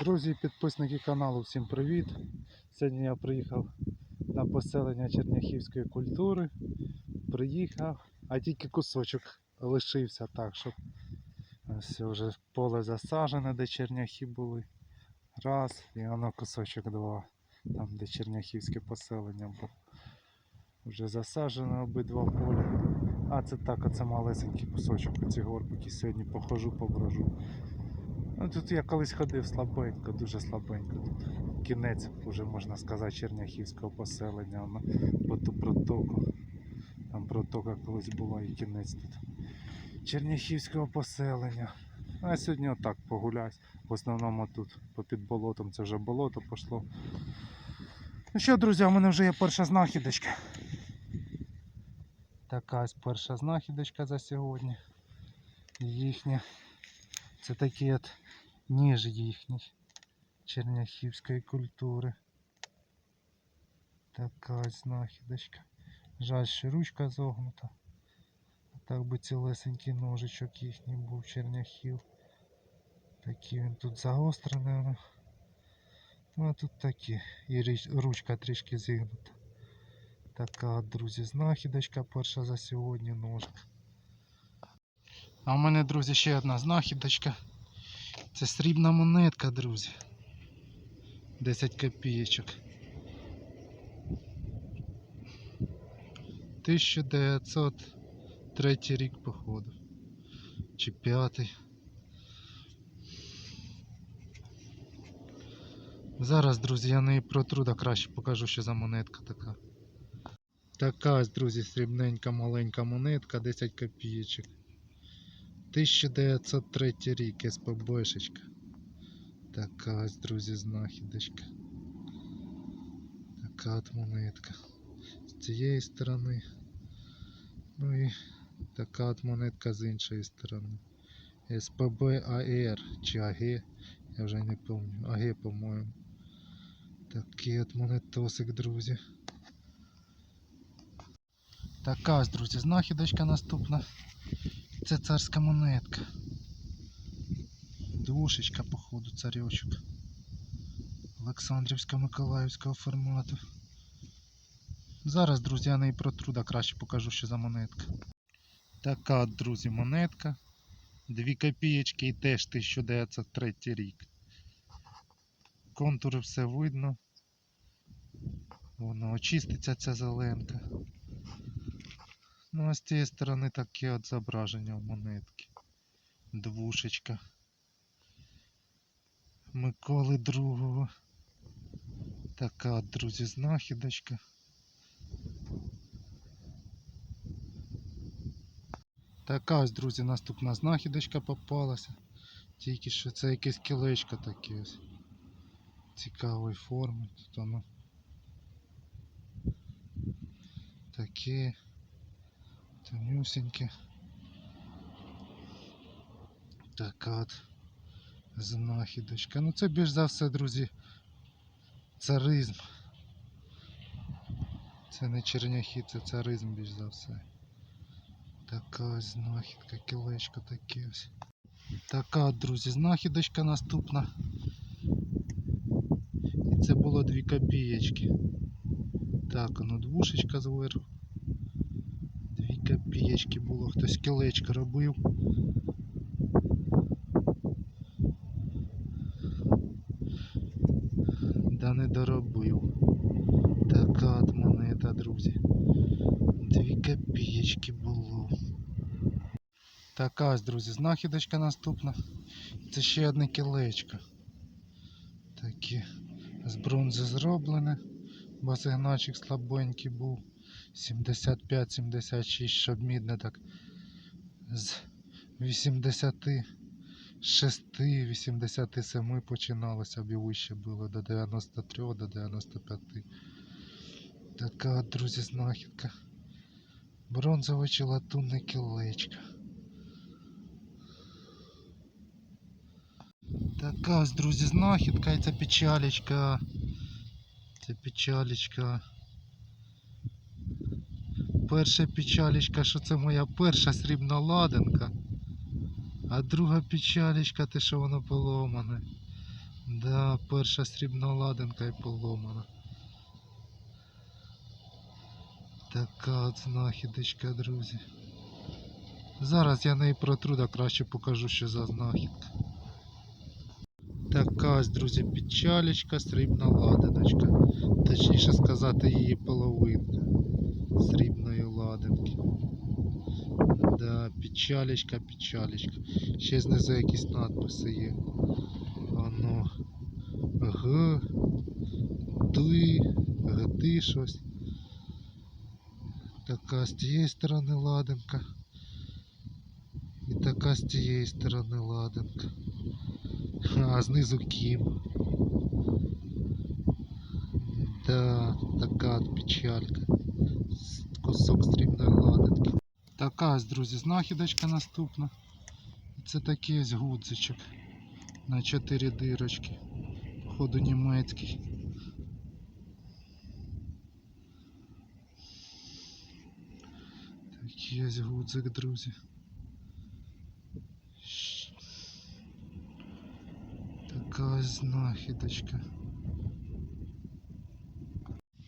Друзі, підписники каналу, всім привіт! Сьогодні я приїхав на поселення Черняхівської культури. Приїхав, а тільки кусочок лишився так, щоб ось вже поле засажене, де черняхи були. Раз, і воно кусочок два, там де черняхівське поселення було. Вже засаджено обидва поля. А це так, оце малесенький кусочок, оці горбики. Сьогодні похожу, поброжу. Ну, тут я колись ходив слабенько, дуже слабенько. Тут кінець, вже можна сказати, черняхівського поселення. По ту протоку. Там протока колись була і кінець тут. Черняхівського поселення. А сьогодні отак погуляюсь. В основному тут попід болотом це вже болото пішло. Ну що, друзі, у мене вже є перша знахідочка. Така ось перша знахідочка за сьогодні. Їхня. Це такі от ніж їхній черняхівської культури. Така знахідочка. Жаль, що ручка зогнута. А так би цілесенький ножичок їхній був черняхів. Такий він тут загострений. Ну а тут такі. І ручка трішки зігнута. Така, друзі, знахідочка перша за сьогодні ножик. А в мене, друзі, ще одна знахідочка. Це срібна монетка, друзі. 10 копійочок. 1903 рік походу. Чи п'ятий. Зараз, друзі, я неї протру, да краще покажу, що за монетка така. Така друзі, срібненька маленька монетка, 10 копійочок. 1903 рік СПБшечка. Така ось, друзі, знахідочка. Така от монетка. З цієї сторони. Ну і така от монетка з іншої сторони. СПБ АР чи АГ. Я вже не пам'ятаю. АГ, по-моєму. Такий от монетосик, друзі. Така ось, друзі, знахідочка наступна. Це царська монетка. Душечка, походу, царьочок. Олександрівсько-Миколаївського формату. Зараз, друзі, я неї протруда краще покажу, що за монетка. Така, друзі, монетка. Дві копієчки і теж 1903 рік. Контури все видно. Воно очиститься ця зеленка. Ну а з цієї сторони таке от зображення в монетки. Двушечка. Миколи другого. Така, от, друзі, знахідочка. Така ось, друзі, наступна знахідочка попалася. Тільки що це якесь кілечко таке ось. Цікавої форми. Тут воно таке тонюсеньке. Така от знахідочка. Ну це більш за все, друзі, царизм. Це не черняхи, це царизм більш за все. Така ось знахідка, кілечко таке ось. Така друзі, знахідочка наступна. І це було дві копієчки. Так, ну двушечка зверху. Копієчки було, хтось кілечко робив. Да не доробив. Така от монета, друзі. Дві копієчки було. Така ось, друзі, знахідочка наступна. Це ще одне кілечко. Таке з бронзи зроблене. Бо сигнальчик слабенький був. 75-76, щоб мідне так. З 86-87 починалося, б і вище було до 93 до 95. Така, друзі, знахідка. Бронзове чи латунне кілечко. Така друзі, знахідка і це печалечка. Це печалечка. Перша печалечка, що це моя перша срібна ладанка. А друга печалечка, те, що воно поломане. Да. перша срібна ладанка і поломана. Така от знахідочка, друзі. Зараз я неї протру, да краще покажу, що за знахідка. Така ось, друзі, печалечка, срібна ладаночка. Точніше сказати, її половинка ладанки. Да, печалечка, печалечка. Ще знизу якісь надписи є. Воно Г, Ди, Гди щось. Така з тієї сторони ладанка. І така з тієї сторони ладанка. А знизу Кім. Да, така печалька. Кусок ладанки. Така ось, друзі, знахідочка наступна. Це такий ось гудзичок на 4 дирочки. Походу німецький. Такий ось гудзик, друзі. Така ось знахідочка.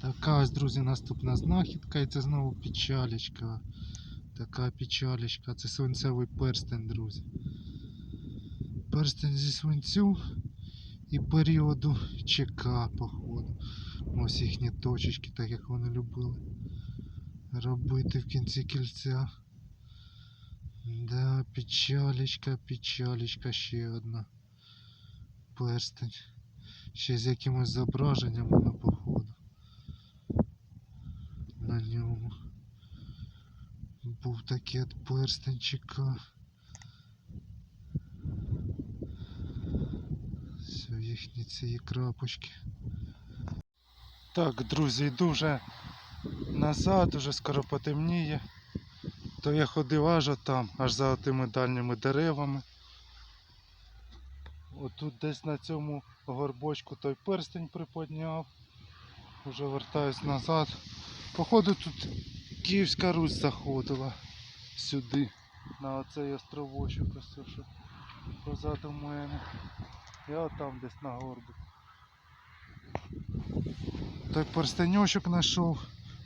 Така ось, друзі, наступна знахідка, і це знову печалечка. Така печалечка. Це свинцевий перстень, друзі. Перстень зі свинцю і періоду ЧК, походу. Ось їхні точечки, так як вони любили робити в кінці кільця. Да, печалечка, печалечка ще одна. Перстень. Ще з якимось зображенням вона походу. На ньому. Був такий от перстень ЧК. Все, їхні ці крапочки. Так, друзі, йду вже назад, уже скоро потемніє. То я ходив аж там, аж за тими дальніми деревами. Отут десь на цьому горбочку той перстень приподняв. Уже вертаюсь назад. Походу тут Київська Русь заходила сюди, на оцей островочок, ось що позаду мене. Я отам десь на горбі. Той перстеньочок знайшов.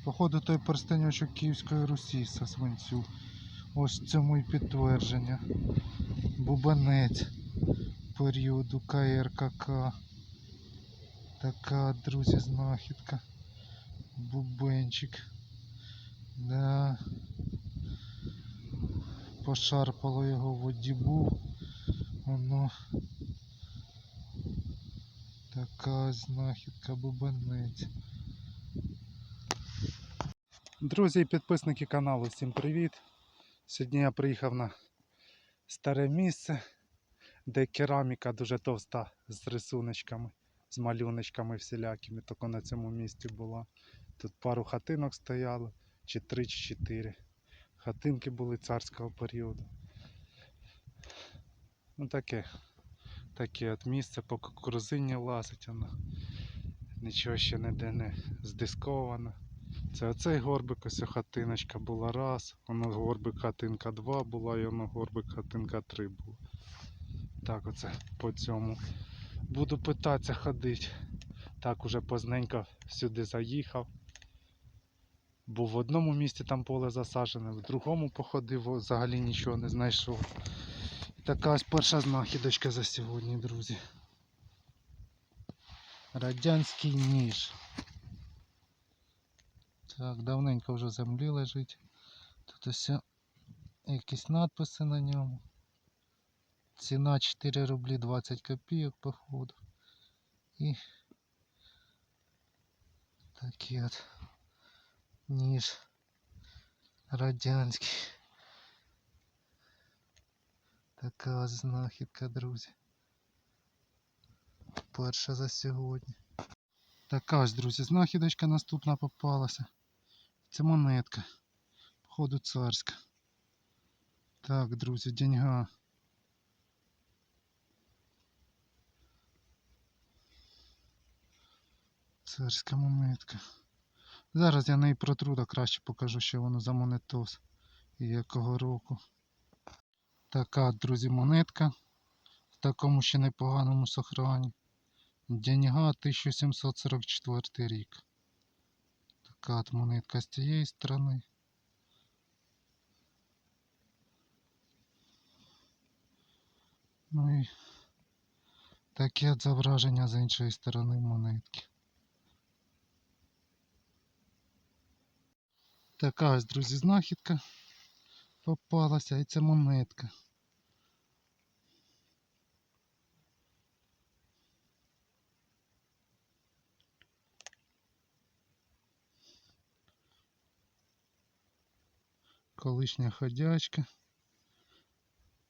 Походу той перстеньочок Київської Русі со свинцю. Ось цьому і підтвердження. Бубанець періоду КРКК. Така, друзі, знахідка. Бубенчик. Да. Пошарпало його в воді був. Воно. Така знахідка бубенець. Друзі і підписники каналу, всім привіт! Сьогодні я приїхав на старе місце, де кераміка дуже товста з рисуночками, з малюночками всілякими, тільки на цьому місці була. Тут пару хатинок стояло, чи три, чи чотири. Хатинки були царського періоду. Ну таке, таке от місце по кукурузині лазить воно. Нічого ще ніде не здисковано. Це оцей горбик, ось хатиночка була раз, воно горбик хатинка 2 була і воно горбик хатинка 3 була. Так оце по цьому. Буду питатися ходити. Так уже позненько сюди заїхав. Був в одному місці там поле засаджене, в другому походив, взагалі нічого не знайшов. І така ось перша знахідочка за сьогодні, друзі. Радянський ніж. Так, давненько вже землі лежить. Тут ось якісь надписи на ньому. Ціна 4 рублі 20 копійок, походу. І такий от ніж радянський. Така знахідка, друзі. Перша за сьогодні. Така ось, друзі, знахідочка наступна попалася. Це монетка. Походу царська. Так, друзі, деньга. Царська монетка. Зараз я неї протру, да краще покажу, що воно за монетос і якого року. Така, друзі, монетка в такому ще непоганому сохрані. Деньга 1744 рік. Така от монетка з цієї сторони. Ну і таке от зображення з іншої сторони монетки. Така ось, друзі, знахідка попалася, і це монетка. Колишня ходячка.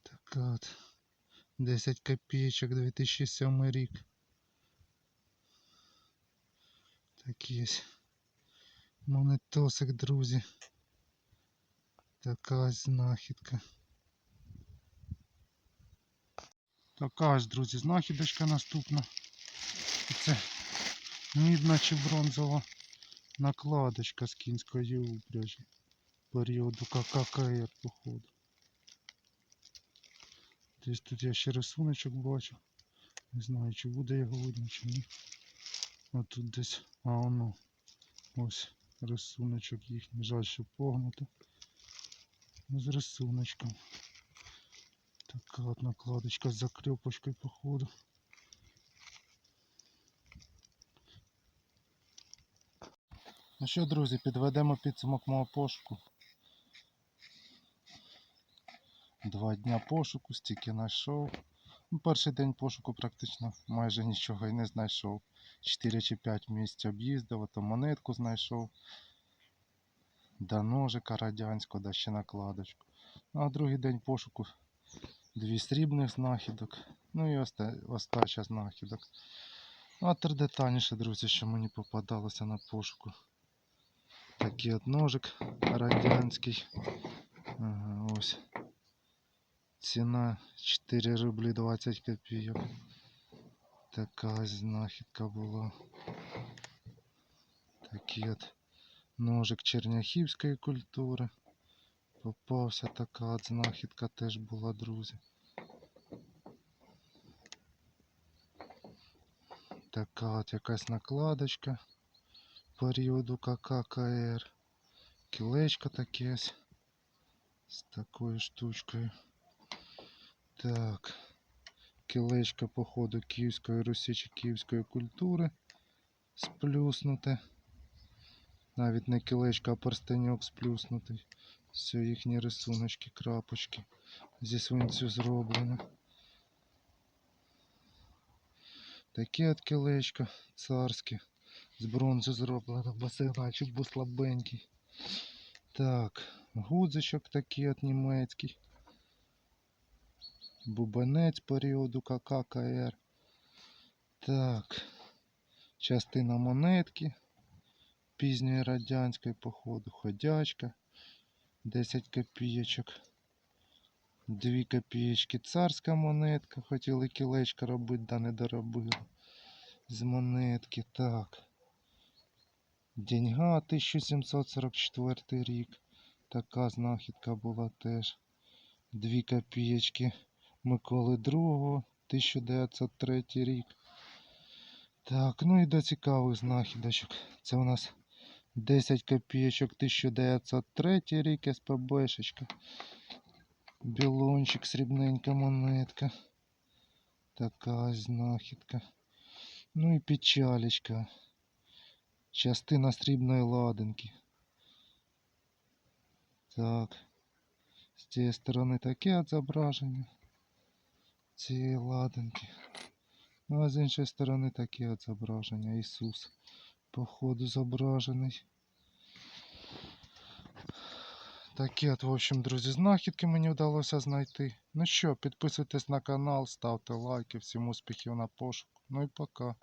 Така от 10 копійочок 2007 рік. Такий ось монетосик, друзі. Така знахідка. Така ось, друзі, знахідочка наступна. Це мідна чи бронзова накладочка з кінської упряжі періоду КККР, походу. Десь тут я ще рисуночок бачу. Не знаю, чи буде його видно, чи ні. А тут десь, а воно. Ось рисуночок їхній. Жаль, що погнуто. Ну, з рисуночком. Така от накладочка з закльопочкою, походу. Ну що, друзі, підведемо підсумок мого пошуку. Два дня пошуку, стільки знайшов. Ну, перший день пошуку практично майже нічого і не знайшов. 4 чи 5 місць об'їздив, ото монетку знайшов. До ножика радянського, да ще накладочку. Ну, а другий день пошуку дві срібних знахідок. Ну і оста... остача знахідок. Ну, а тепер детальніше, друзі, що мені попадалося на пошуку. Такий от ножик радянський. Ага, ось. Ціна 4 рублі 20 копійок. Така знахідка була. Такий от ножик черняхівської культури. Попався така от знахідка теж була, друзі. Така от якась накладочка періоду КККР. Кілечко таке з такою штучкою. Так. Кілечко походу Київської Русі чи Київської культури. Сплюснуте. Навіть не кілечко, а перстеньок сплюснутий. Все їхні рисуночки, крапочки. Зі свинцю зроблено. Таке от кілечко царське. З бронзи зроблено, бо сигнальчик був слабенький. Так, гудзичок такий от німецький. Бубенець періоду КККР. Так. Частина монетки. Пізньої радянської, походу, ходячка. 10 копійочок. 2 копієчки царська монетка. Хотіли кілечко робити, да не доробили. З монетки. Так. Деньга 1744 рік. Така знахідка була теж. 2 копієчки Миколи II, 1903 рік. Так, ну і до цікавих знахідочок. Це у нас 10 копійочок 1903 рік СПБшечка. Білончик, срібненька монетка. Така знахідка. Ну і печалечка. Частина срібної ладинки. Так. З цієї сторони таке от зображення. Цієї ладинки. Ну а з іншої сторони таке от зображення. Ісус. Походу зображений. Такі от, в общем, друзі, знахідки мені вдалося знайти. Ну що, підписуйтесь на канал, ставте лайки, всім успіхів на пошуку. Ну і пока.